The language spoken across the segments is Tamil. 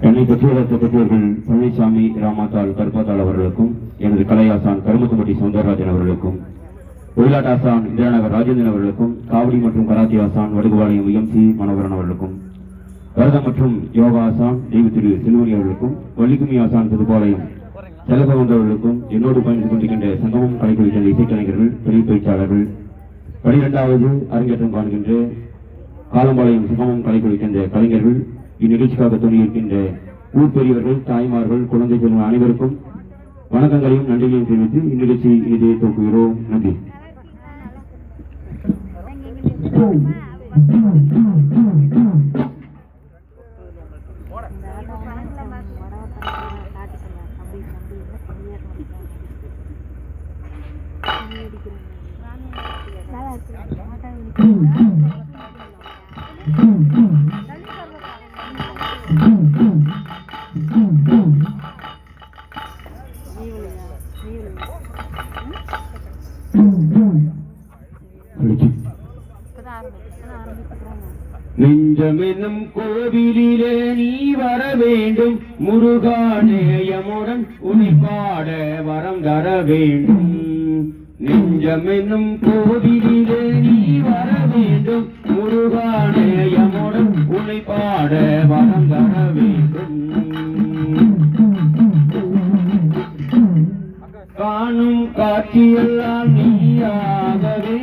என்னை பெற்றோரத்த பெற்றோர்கள் பழனிசாமி ராமாத்தாள் கருப்பாத்தாள் அவர்களுக்கும் எனது கலையாசான் கருமத்துப்பட்டி சவுந்தரராஜன் அவர்களுக்கும் ஒயிலாட்டாசான் இந்திராநகர் ராஜேந்திரன் அவர்களுக்கும் காவடி மற்றும் கராத்தி ஆசான் வடுகுபாளையம் எம் சி மனோகரன் அவர்களுக்கும் பரதம் மற்றும் யோகா ஆசான் தெய்வ திரு செல்வனி அவர்களுக்கும் வள்ளிக்குமி ஆசான் புதுப்பாளையம் செலபவந்த அவர்களுக்கும் என்னோடு பயணித்துக் கொண்டிருக்கின்ற சங்கமம் கலைக்குழு இசைக்கலைஞர்கள் தொழில் பயிற்சியாளர்கள் பனிரெண்டாவது அரங்கேற்றம் காண்கின்ற காலம்பாளையம் சிகமம் கலை சேர்ந்த கலைஞர்கள் இந்நிகழ்ச்சிக்காக துணியிருக்கின்ற ஊர் பெரியவர்கள் தாய்மார்கள் குழந்தை செல்வம் அனைவருக்கும் வணக்கங்களையும் நன்றிகளையும் தெரிவித்து இந்நிகழ்ச்சி இதை தூக்குகிறோம் நன்றி. நெஞ்சமெனும் கோவிலிலே நீ வர வேண்டும் முருகானேயமுடன் உனி பாட வரம் தர வேண்டும் நெஞ்சமெனும் கோவிலிலே நீ வர வேண்டும். முருகானேயமுடன் உனை பாட வரம் தர வேண்டும். காணும் காட்சியெல்லாம் நீயாகவே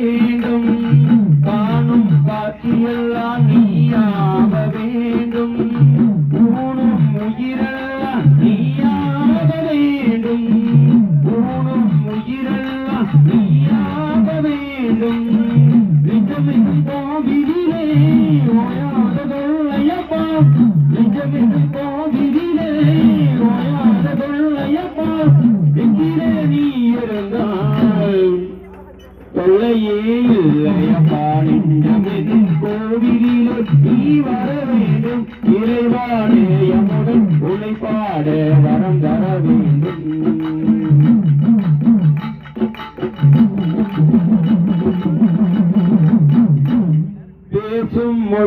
தொல்லையே இல்லையப்பா. நெஞ்சமெனும் கோவிலிலே நீ வர வேண்டும். இறைவானே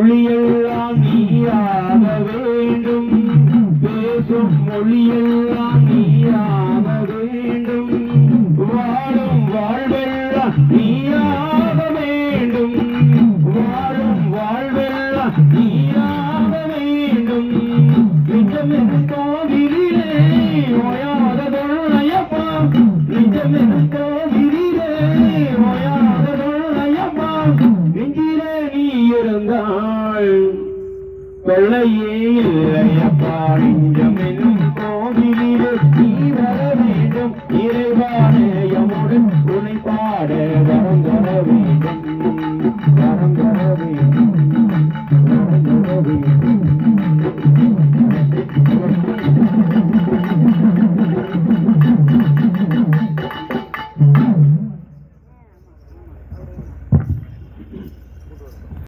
மொழியெல்லாம் நீயாக வேண்டும். பேசும் மொழியெல்லாம் நீயாக வேண்டும். வாழும் வாழ்வெல்லாம் நீயாக வேண்டும். வாழும் வாழ்வெல்லாம் நீயாக வேண்டும். நிஜமென கோவிலிலே ஓயாத தொல்லையப்பா நிஜமென கோவிலிலே ஓயாத தொல்லையப்பா இருந்தாள் கொள்ளையே இல்லையப்பா. நெஞ்சம் என்னும் கோவிலே நீ வர வேண்டும். இறைவாலயமுடன் உனை பாட வரந்தர வேண்டும். வரந்தர வேண்டும்.